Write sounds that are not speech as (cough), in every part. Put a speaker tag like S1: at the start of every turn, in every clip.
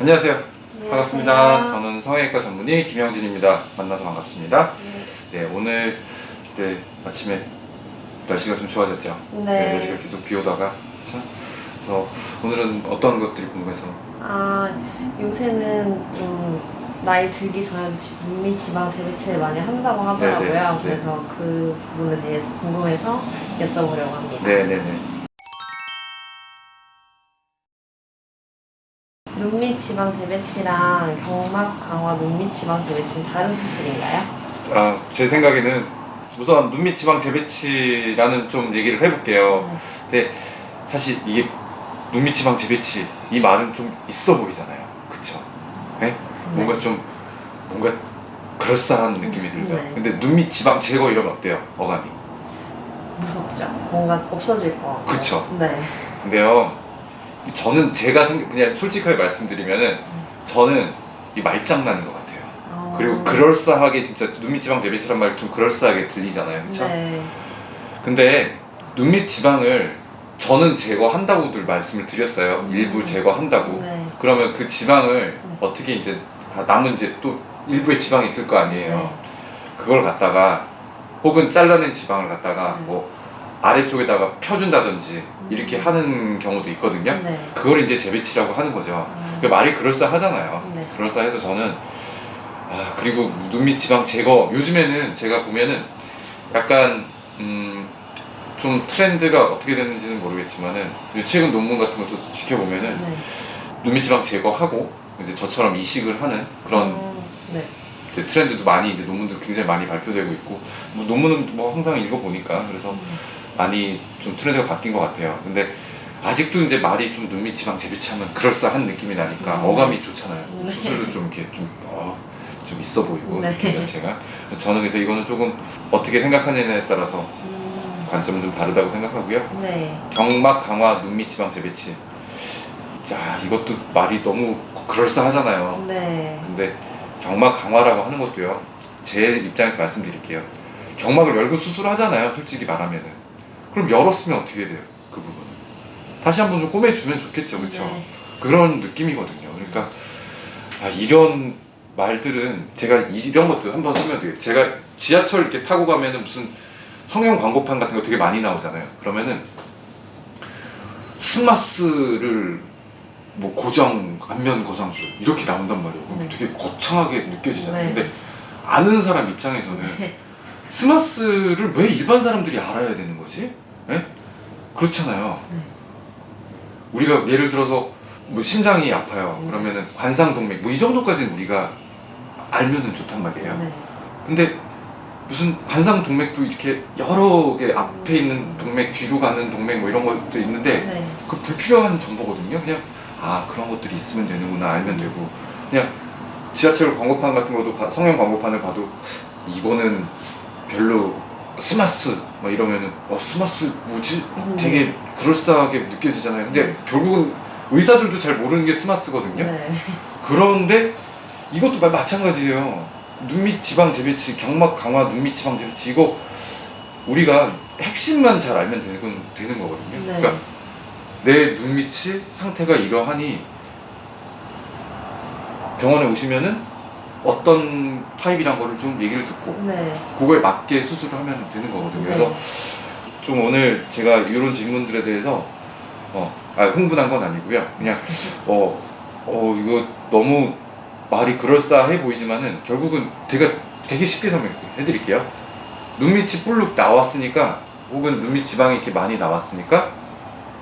S1: 안녕하세요. 반갑습니다. 저는 성형외과 전문의 김영진입니다. 만나서 반갑습니다. 네, 오늘 네, 아침에 날씨가 좀 좋아졌죠.
S2: 네.
S1: 날씨가 계속 비 오다가 그렇죠? 그래서 오늘은 어떤 것들이 궁금해서
S2: 아 요새는 좀 나이 들기 전에 지- 눈밑 지방 재배치를 많이 한다고 하더라고요.
S1: 네, 네, 네.
S2: 그래서 그 부분에 대해서 궁금해서 여쭤보려고 합니다.
S1: 네네네.
S2: 눈밑 지방 재배치랑 경막 강화 눈밑 지방 재배치는 다른 수술인가요?
S1: 아, 제 생각에는 우선 눈밑 지방 재배치라는 좀 얘기를 해볼게요. 근데 사실 이게 눈밑 지방 재배치 이 말은 좀 있어 보이잖아요. 그쵸? 네? 뭔가 좀 뭔가 그럴싸한 느낌이 들죠.
S2: 네.
S1: 근데 눈밑 지방 제거 이러면 어때요? 어감이.
S2: 무섭죠. 뭔가 없어질 것 같고.
S1: 그쵸.
S2: 네.
S1: 근데요, 저는 제가 생각 그냥 솔직하게 말씀드리면은 저는 이 말장난인 것 같아요.
S2: 어,
S1: 그리고 그럴싸하게 진짜 눈밑 지방 재배치란 말 좀 그럴싸하게 들리잖아요, 그렇죠?
S2: 네.
S1: 근데 눈밑 지방을 저는 제거한다고들 말씀을 드렸어요.
S2: 음.
S1: 일부 제거한다고.
S2: 네.
S1: 그러면 그 지방을
S2: 음.
S1: 어떻게 이제 다 남은 이제 또 일부의 지방이 있을 거 아니에요.
S2: 네.
S1: 그걸 갖다가 혹은 잘라낸 지방을 갖다가
S2: 음.
S1: 뭐 아래쪽에다가 펴준다든지 이렇게 하는 경우도 있거든요.
S2: 네.
S1: 그걸 이제 재배치라고 하는 거죠.
S2: 음.
S1: 그 말이 그럴싸하잖아요.
S2: 네.
S1: 그럴싸해서 저는 아 그리고 눈밑 지방 제거 요즘에는 제가 보면은 약간 음, 좀 트렌드가 어떻게 됐는지는 모르겠지만은 최근 논문 같은 것도 지켜보면은
S2: 네.
S1: 눈밑 지방 제거하고 이제 저처럼 이식을 하는 그런
S2: 음, 네.
S1: 이제 트렌드도 많이 이제 논문도 굉장히 많이 발표되고 있고 뭐 논문은 뭐 항상 읽어보니까 그래서 많이 좀 트렌드가 바뀐 것 같아요. 근데 아직도 이제 말이 좀 눈밑 지방 재배치하면 그럴싸한 느낌이 나니까
S2: 음.
S1: 어감이 좋잖아요.
S2: 네.
S1: 수술도 좀 이렇게 좀, 어, 좀 있어 보이고
S2: 네.
S1: 느낌 자체가 그래서 저는 그래서 이거는 조금 어떻게 생각하느냐에 따라서
S2: 음,
S1: 관점은 좀 다르다고 생각하고요.
S2: 네.
S1: 경막 강화 눈밑 지방 재배치. 야 이것도 말이 너무 그럴싸하잖아요.
S2: 네.
S1: 근데 경막 강화라고 하는 것도요. 제 입장에서 말씀드릴게요. 경막을 열고 수술하잖아요. 솔직히 말하면은. 그럼 열었으면 어떻게 돼요? 그 부분은. 다시 한번 좀 꼬매주면 좋겠죠. 그렇죠?
S2: 네.
S1: 그런 느낌이거든요. 그러니까 아, 이런 말들은 제가 이런 것도 한번 설명드려요. 제가 지하철 이렇게 타고 가면은 무슨 성형 광고판 같은 거 되게 많이 나오잖아요. 그러면은 스마스를 뭐 고정 안면 거상술 이렇게 나온단 말이에요. 그럼
S2: 네.
S1: 되게 거창하게 느껴지잖아요.
S2: 네.
S1: 근데 아는 사람 입장에서는
S2: 네.
S1: 스마스를 왜 일반 사람들이 알아야 되는 거지? 예? 그렇잖아요.
S2: 네.
S1: 우리가 예를 들어서 뭐 심장이 아파요.
S2: 음.
S1: 그러면은 관상동맥 뭐 이 정도까지는 우리가 알면은 좋단 말이에요.
S2: 네.
S1: 근데 무슨 관상 동맥도 이렇게 여러 개 앞에 있는 동맥, 뒤로 가는 동맥 뭐 이런 것도 있는데
S2: 네.
S1: 그 불필요한 정보거든요. 그냥 아 그런 것들이 있으면 되는구나 알면 되고 그냥 지하철 광고판 같은 것도 봐- 성형 광고판을 봐도 이거는 별로 스마스 막 이러면은 어 스마스 뭐지?
S2: 음.
S1: 되게 그럴싸하게 느껴지잖아요. 근데 결국은 의사들도 잘 모르는 게 스마스거든요.
S2: 네.
S1: 그런데 이것도 마- 마찬가지예요. 눈밑 지방 재배치, 경막 강화, 눈밑 지방 재배치 이거 우리가 핵심만 잘 알면 되는, 건- 되는 거거든요.
S2: 네.
S1: 그러니까 내 눈밑이 상태가 이러하니 병원에 오시면은 어떤 타입이란 거를 좀 얘기를 듣고
S2: 네.
S1: 그거에 맞게 수술을 하면 되는 거거든요. 그래서 좀 오늘 제가 이런 질문들에 대해서 어, 아, 흥분한 건 아니고요. 그냥 어, 어 이거 너무 말이 그럴싸해 보이지만은 결국은 제가 되게 쉽게 설명해 드릴게요. 눈밑이 불룩 나왔으니까 혹은 눈밑 지방이 이렇게 많이 나왔으니까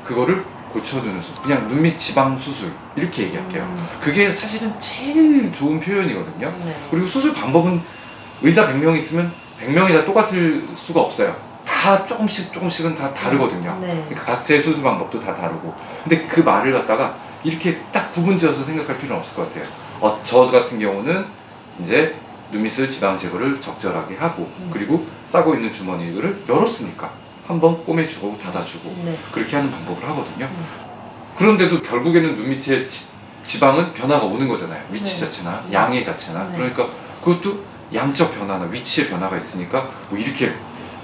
S1: 그거를 고쳐주는 수술. 그냥 눈밑 지방 수술 이렇게 얘기할게요.
S2: 음.
S1: 그게 사실은 제일 좋은 표현이거든요.
S2: 네.
S1: 그리고 수술 방법은 의사 100명 있으면 100명이 다 똑같을 수가 없어요. 다 조금씩 조금씩은 다 다르거든요.
S2: 네.
S1: 그러니까 각자의 수술 방법도 다 다르고. 근데 그 말을 갖다가 이렇게 딱 구분지어서 생각할 필요는 없을 것 같아요. 어, 저 같은 경우는 이제 눈밑을 지방 제거를 적절하게 하고
S2: 음.
S1: 그리고 싸고 있는 주머니를 열었으니까 한번 꼬매주고 닫아주고
S2: 네.
S1: 그렇게 하는 방법을 하거든요.
S2: 음.
S1: 그런데도 결국에는 눈 밑에 지, 지방은 변화가 오는 거잖아요. 위치
S2: 네.
S1: 자체나 양의 자체나
S2: 네.
S1: 그러니까 그것도 양적 변화나 위치의 변화가 있으니까 뭐 이렇게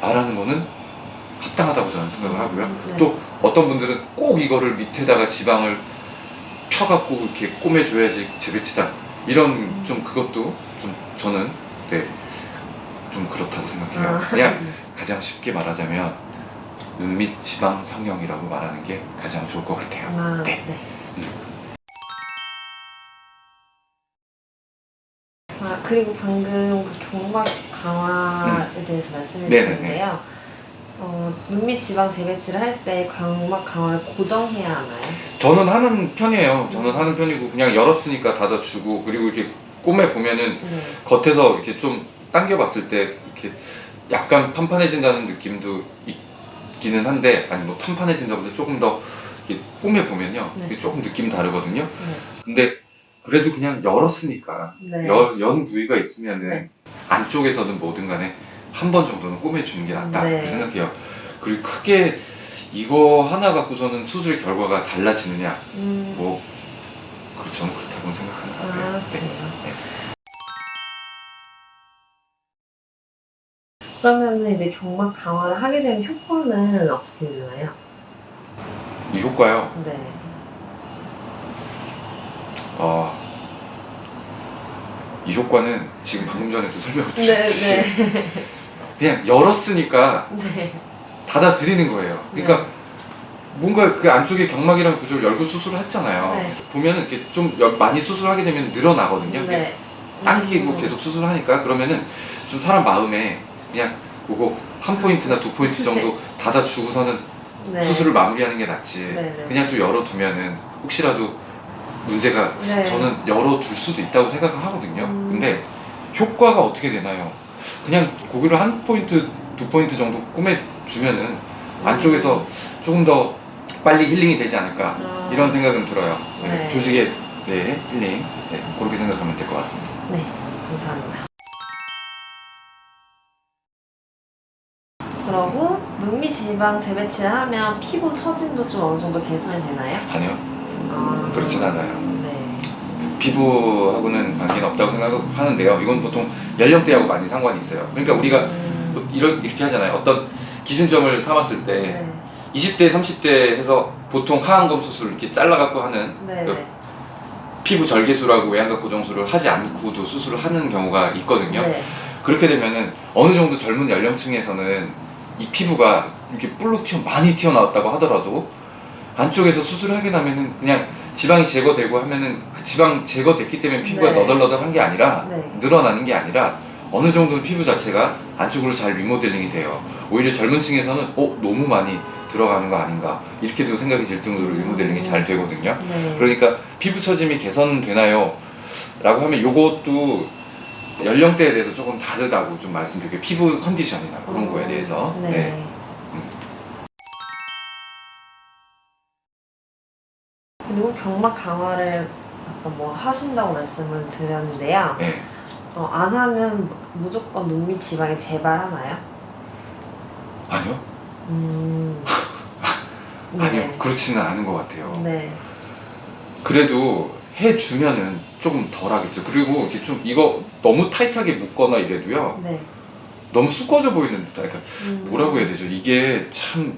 S1: 말하는 거는 합당하다고 저는 생각을 하고요.
S2: 네.
S1: 또 어떤 분들은 꼭 이거를 밑에다가 지방을 펴갖고 이렇게 꼬매줘야지 재배치다 이런 좀 그것도 좀 저는 네, 좀 그렇다고 생각해요.
S2: 아.
S1: 그냥 가장 쉽게 말하자면 눈 밑 지방 성형이라고 말하는 게 가장 좋을 것 같아요.
S2: 아,
S1: 네.
S2: 네. 아, 그리고 방금 그 경박 강화에 대해서 말씀해
S1: 음. 네네네.
S2: 주셨는데요. 어, 눈밑 지방 재배치를 할 때 경박 강화를 고정해야 하나요?
S1: 저는 하는 편이에요. 저는 하는 편이고 그냥 열었으니까 닫아주고 그리고 이렇게 꼬매 보면은
S2: 네.
S1: 겉에서 이렇게 좀 당겨봤을 때 이렇게 약간 판판해진다는 느낌도 있 기는 한데 아니 뭐 판판해진다보다 조금 더 이렇게 꼬매 보면요
S2: 네.
S1: 이게 조금 느낌 다르거든요.
S2: 네.
S1: 근데 그래도 그냥 열었으니까
S2: 네.
S1: 연, 연 부위가 있으면은
S2: 네.
S1: 안쪽에서든 뭐든 간에 한 번 정도는 꼬매주는 게 낫다
S2: 네.
S1: 그렇게 생각해요. 그리고 크게 이거 하나 갖고서는 수술 결과가 달라지느냐
S2: 음,
S1: 뭐 그- 저는 그렇다고 생각하는 것 같아요.
S2: 아,
S1: 네. 네.
S2: 그러면은 이제 경막 강화를 하게 되면 효과는 어떻게 되나요?
S1: 이 효과요.
S2: 네.
S1: 어, 이 효과는 지금 방금 전에도 설명을
S2: 네,
S1: 드렸듯이
S2: 네. (laughs)
S1: 그냥 열었으니까
S2: 네.
S1: 닫아드리는 거예요. 그러니까 뭔가 그 안쪽에 경막이라는 구조를 열고 수술을 했잖아요.
S2: 네.
S1: 보면은 이렇게 좀 열- 많이 수술하게 되면 늘어나거든요. 이게
S2: 네.
S1: 당기고
S2: 음.
S1: 계속 수술하니까 그러면은 좀 사람 마음에 그냥 그거 한 포인트나 두 포인트 정도 닫아주고서는
S2: 네.
S1: 수술을 마무리하는 게 낫지.
S2: 네, 네.
S1: 그냥 또 열어두면은 혹시라도 문제가
S2: 네.
S1: 저는 열어둘 수도 있다고 생각을 하거든요.
S2: 음.
S1: 근데 효과가 어떻게 되나요? 그냥 고기를 한 포인트, 두 포인트 정도 꼬매주면은
S2: 음.
S1: 안쪽에서 조금 더 빨리 힐링이 되지 않을까
S2: 아.
S1: 이런 생각은 들어요. 네,
S2: 네.
S1: 조직의 네, 힐링 네, 그렇게 생각하면 될 것 같습니다.
S2: 네, 감사합니다. 그러고 눈밑 지방 재배치를 하면 피부 처짐도 좀 어느 정도 개선이 되나요?
S1: 아니요,
S2: 아,
S1: 그렇진 않아요.
S2: 네.
S1: 피부하고는 관계는 없다고 생각하는데요. 이건 보통 연령대하고 많이 상관이 있어요. 그러니까 우리가
S2: 음,
S1: 뭐 이런 이렇게 하잖아요. 어떤 기준점을 삼았을 때
S2: 네.
S1: 20대, 30대 해서 보통 하안검 수술 이렇게 잘라갖고 하는
S2: 네.
S1: 그 피부 절개술하고 외양각 고정술을 하지 않고도 수술을 하는 경우가 있거든요.
S2: 네.
S1: 그렇게 되면은 어느 정도 젊은 연령층에서는 이 피부가 이렇게 볼록 튀어 많이 튀어나왔다고 하더라도 안쪽에서 수술을 하게 나면은 그냥 지방이 제거되고 하면은 그 지방 제거됐기 때문에 피부가
S2: 네.
S1: 너덜너덜한 게 아니라
S2: 네.
S1: 늘어나는 게 아니라 어느 정도는 피부 자체가 안쪽으로 잘 리모델링이 돼요. 오히려 젊은 층에서는 어 너무 많이 들어가는 거 아닌가 이렇게도 생각이 들 정도로 리모델링이 잘 되거든요.
S2: 네.
S1: 그러니까 피부 처짐이 개선되나요? 라고 하면 요것도 연령대에 대해서 조금 다르다고 좀 말씀드릴게요. 피부 컨디션이나 그런 거에 대해서.
S2: 네.
S1: 네.
S2: 그리고 경막 강화를 아까 뭐 하신다고 말씀을 드렸는데요.
S1: 네.
S2: 어, 안 하면 무조건 눈밑 지방이 재발하나요?
S1: 아니요?
S2: 음. (laughs)
S1: 아니요. 그렇지는 않은 것 같아요.
S2: 네.
S1: 그래도 해주면은 조금 덜 하겠죠. 그리고 이렇게 좀 이거 너무 타이트하게 묶거나 이래도요.
S2: 네.
S1: 너무 수꺼져 보이는 듯. 그러니까
S2: 음.
S1: 뭐라고 해야 되죠? 이게 참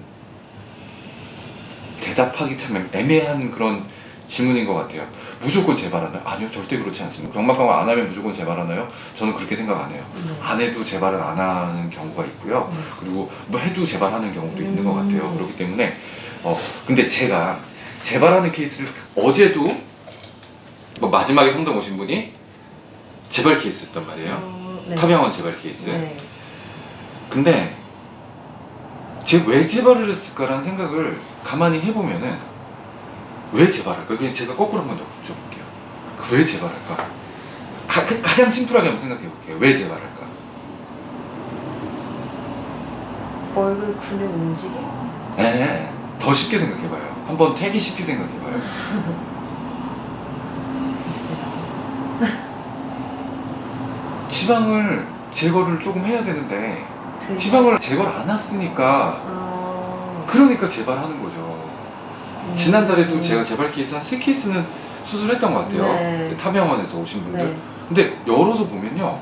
S1: 대답하기 참 애매한 그런 질문인 것 같아요. 무조건 재발하나요? 아니요, 절대 그렇지 않습니다. 경막 강화 안 하면 무조건 재발하나요? 저는 그렇게 생각 안 해요.
S2: 네.
S1: 안 해도 재발은 안 하는 경우가 있고요.
S2: 음.
S1: 그리고 뭐 해도 재발하는 경우도 있는 것
S2: 음.
S1: 같아요. 그렇기 때문에 어 근데 제가 재발하는 케이스를 어제도 뭐 마지막에 상담 오신 분이 재발 케이스였단 말이에요.
S2: 어, 네.
S1: 타병원 재발 케이스.
S2: 네.
S1: 근데 제가 왜 재발을 했을까라는 생각을 가만히 해보면은 왜 재발할까? 그냥 제가 거꾸로 한번 여쭤볼게요. 그왜 재발할까? 가, 그 가장 심플하게 한번 생각해볼게요. 왜 재발할까?
S2: 얼굴 근육 움직임?
S1: 네, 더 쉽게 생각해봐요. 한번 되게 쉽게 생각해봐요. (laughs)
S2: 글쎄요. (laughs)
S1: 지방을 제거를 조금 해야 되는데
S2: 등-
S1: 지방을 제거를 안 했으니까
S2: 어...
S1: 그러니까 재발하는 거죠.
S2: 음.
S1: 지난달에도 제가 재발 케이스 한 세 케이스는 수술했던 것 같아요.
S2: 네.
S1: 타병원에서 오신 분들.
S2: 네.
S1: 근데 열어서 보면요.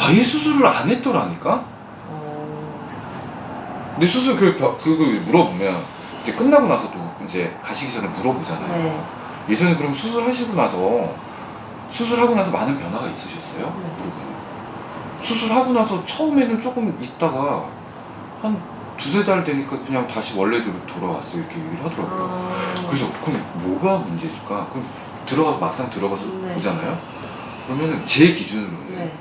S1: 아예 수술을 안 했더라니까?
S2: 어...
S1: 근데 수술 그, 벼- 그, 그 물어보면 이제 끝나고 나서도 이제 가시기 전에 물어보잖아요.
S2: 네.
S1: 예전에 그럼 수술하시고 나서 수술하고 나서 많은 변화가 있으셨어요?
S2: 네.
S1: 무릎에. 수술하고 나서 처음에는 조금 있다가 한 두세 달 되니까 그냥 다시 원래대로 돌아왔어요. 이렇게 얘기를 하더라고요.
S2: 아,
S1: 그래서 그럼 뭐가 문제일까? 그럼 들어가 막상 들어가서
S2: 네.
S1: 보잖아요. 그러면은 제 기준으로는
S2: 네.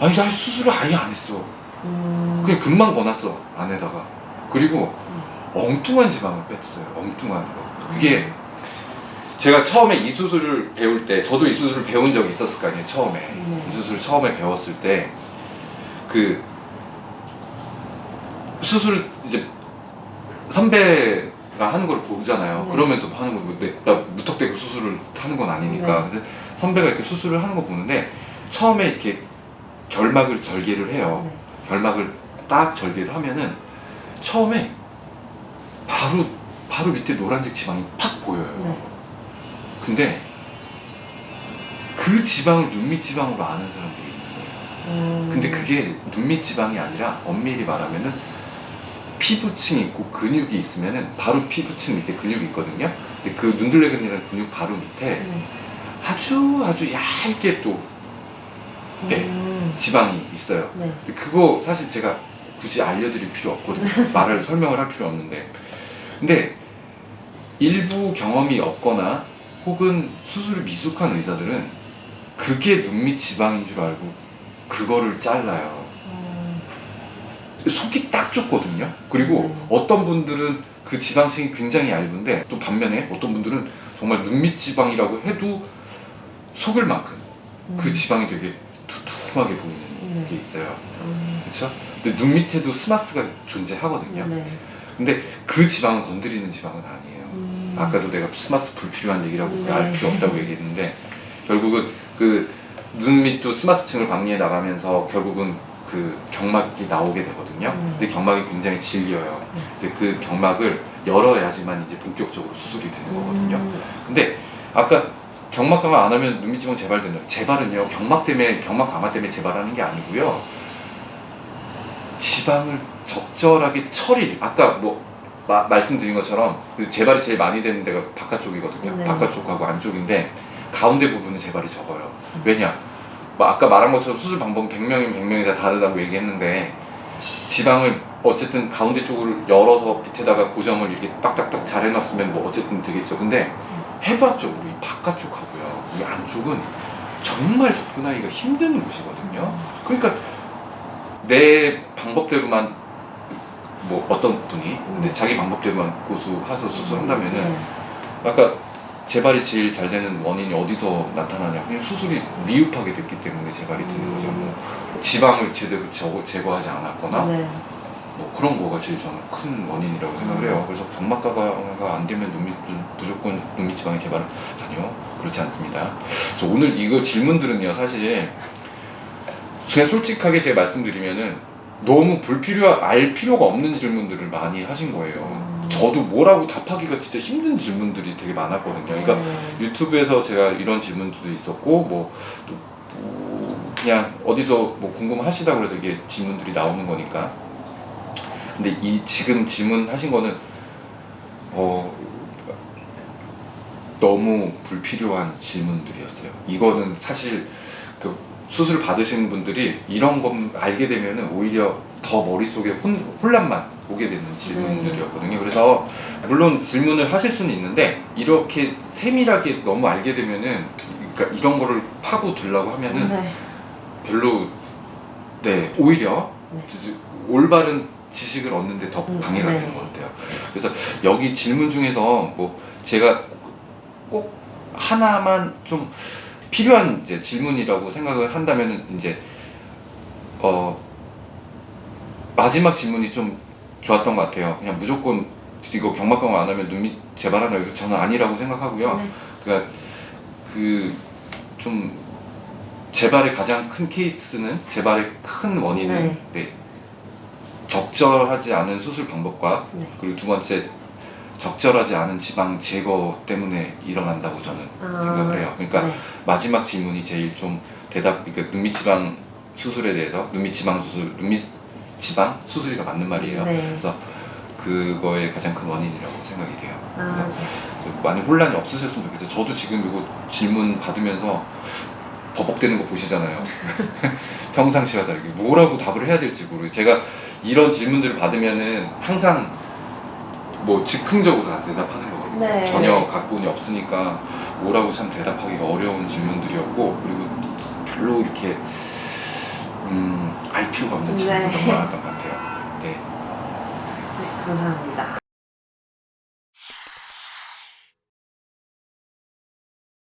S1: 아니 나 수술을 아예 안 했어.
S2: 음,
S1: 그냥 금방 거놨어 안에다가. 그리고 엉뚱한 지방을 뺐어요. 엉뚱한 거. 그게 제가 처음에 이 수술을 배울 때 저도 이 수술을 배운 적이 있었을 거 아니에요. 처음에
S2: 네.
S1: 이 수술 처음에 배웠을 때 그 수술 이제 선배가 하는 걸 보잖아요.
S2: 네.
S1: 그러면서 하는 거, 뭐 내- 나 무턱대고 수술을 하는 건 아니니까. 근데 선배가 이렇게 수술을 하는 거 보는데 처음에 이렇게 결막을 절개를 해요.
S2: 네.
S1: 결막을 딱 절개를 하면은 처음에 바로 바로 밑에 노란색 지방이 팍 보여요.
S2: 네.
S1: 근데 그 지방을 눈밑 지방으로 아는 사람들이 있는 거예요.
S2: 음,
S1: 근데 그게 눈밑 지방이 아니라 엄밀히 말하면은 피부층이 있고 근육이 있으면은 바로 피부층 밑에 근육이 있거든요. 근데 그 눈들레근이라는 근육 바로 밑에
S2: 네.
S1: 아주 아주 얇게 또 네.
S2: 음,
S1: 지방이 있어요.
S2: 네.
S1: 근데 그거 사실 제가 굳이 알려드릴 필요 없거든요. (laughs) 말을 설명을 할 필요 없는데. 근데 일부 경험이 없거나 혹은 수술을 미숙한 의사들은 그게 눈밑 지방인 줄 알고 그거를 잘라요.
S2: 음,
S1: 속이 딱 좁거든요. 그리고
S2: 음.
S1: 어떤 분들은 그 지방층이 굉장히 얇은데 또 반면에 어떤 분들은 정말 눈밑 지방이라고 해도 속을 만큼 그
S2: 음,
S1: 지방이 되게 두툼하게 보이는
S2: 네.
S1: 게 있어요.
S2: 음,
S1: 그렇죠? 근데 눈 밑에도 스마스가 존재하거든요.
S2: 네.
S1: 근데 그 지방은 건드리는 지방은 아니에요.
S2: 음,
S1: 아까도 내가 스마스 불필요한 얘기라고
S2: 네.
S1: 알 필요 없다고 얘기했는데 결국은 그 눈 밑도 스마스층을 박리해 나가면서 결국은 그 경막이 나오게 되거든요.
S2: 음.
S1: 근데 경막이 굉장히 질겨요.
S2: 음.
S1: 근데 그 경막을 열어야지만 이제 본격적으로 수술이 되는 거거든요.
S2: 음,
S1: 근데 아까 경막 강화 안 하면 눈밑 지방 재발된다. 재발은요 경막 때문에 경막 강화 때문에 재발하는 게 아니고요. 지방을 적절하게 처리. 아까 뭐 마- 말씀드린 것처럼 그 재발이 제일 많이 되는 데가 바깥쪽이거든요.
S2: 네.
S1: 바깥쪽하고 안쪽인데 가운데 부분은 재발이 적어요. 왜냐? 뭐 아까 말한 것처럼 수술 방법은 100명이면 100명이 다 다르다고 얘기했는데 지방을 어쨌든 가운데 쪽을 열어서 밑에다가 고정을 이렇게 딱딱딱 잘 해놨으면 뭐 어쨌든 되겠죠. 근데 해부학적으로 이 바깥쪽하고요, 이 안쪽은 정말 접근하기가 힘든 곳이거든요. 그러니까 내 방법대로만 뭐 어떤 분이 근데 자기 방법대로만 고수해서 수술한다면은
S2: 네.
S1: 아까 재발이 제일 잘 되는 원인이 어디서 나타나냐? 그냥 수술이 미흡하게 됐기 때문에 재발이 되는 거죠. 뭐 지방을 제대로 저- 제거하지 않았거나
S2: 네.
S1: 뭐 그런 거가 제일 저는 큰 원인이라고 생각을 해요. 그래서 경막가가 안 되면 눈밑 무조건 눈밑 지방의 재발은 아니요 그렇지 않습니다. 그래서 오늘 이거 질문들은요 사실 그냥 솔직하게 제가 말씀드리면은 너무 불필요 알 필요가 없는 질문들을 많이 하신 거예요.
S2: 음.
S1: 저도 뭐라고 답하기가 진짜 힘든 질문들이 되게 많았거든요. 그러니까
S2: 네.
S1: 유튜브에서 제가 이런 질문들도 있었고 뭐, 또뭐 그냥 어디서 뭐 궁금하시다 그래서 이게 질문들이 나오는 거니까 근데 이 지금 질문하신 거는 어 너무 불필요한 질문들이었어요. 이거는 사실 그 수술 받으시는 분들이 이런 것 알게 되면은 오히려 더 머릿속에 혼, 혼란만 오게 되는 질문들이었거든요. 그래서 물론 질문을 하실 수는 있는데 이렇게 세밀하게 너무 알게 되면은 그러니까 이런 거를 파고 들라고 하면은
S2: 네.
S1: 별로 네 오히려
S2: 네.
S1: 올바른 지식을 얻는데 더
S2: 음,
S1: 방해가
S2: 네.
S1: 되는 것 같아요. 그래서 여기 질문 중에서 뭐 제가 꼭 하나만 좀 필요한 이제 질문이라고 생각을 한다면은 이제 어 마지막 질문이 좀 좋았던 것 같아요. 그냥 무조건 이거 경막 강화 안 하면 눈밑 재발하나 이거 저는 아니라고 생각하고요.
S2: 네.
S1: 그러니까 그좀 재발의 가장 큰 케이스는 재발의 큰 원인은
S2: 네.
S1: 네, 적절하지 않은 수술 방법과
S2: 네.
S1: 그리고 두 번째 적절하지 않은 지방 제거 때문에 일어난다고 저는
S2: 아,
S1: 생각을 해요. 그러니까
S2: 네.
S1: 마지막 질문이 제일 좀 대답, 그러니까 눈밑 지방 수술에 대해서 눈밑 지방 수술, 눈밑 지방 수술이 더 맞는 말이에요.
S2: 네.
S1: 그래서 그거의 가장 큰 원인이라고 생각이 돼요.
S2: 아,
S1: 그래서 많이 혼란이 없으셨으면 좋겠어요. 저도 지금 이거 질문 받으면서 버벅대는 거 보시잖아요. (laughs) 평상시와 다르게 뭐라고 답을 해야 될지 모르겠어요. 제가 이런 질문들을 받으면은 항상 뭐 즉흥적으로 다 대답하는 거거든요.
S2: 네.
S1: 전혀 각본이 없으니까 뭐라고 참 대답하기가 어려운 질문들이었고 그리고 별로 이렇게 음, 알 필요가 없는 질문이
S2: 네.
S1: 너무 많았던 것 같아요. 네.
S2: 네, 감사합니다.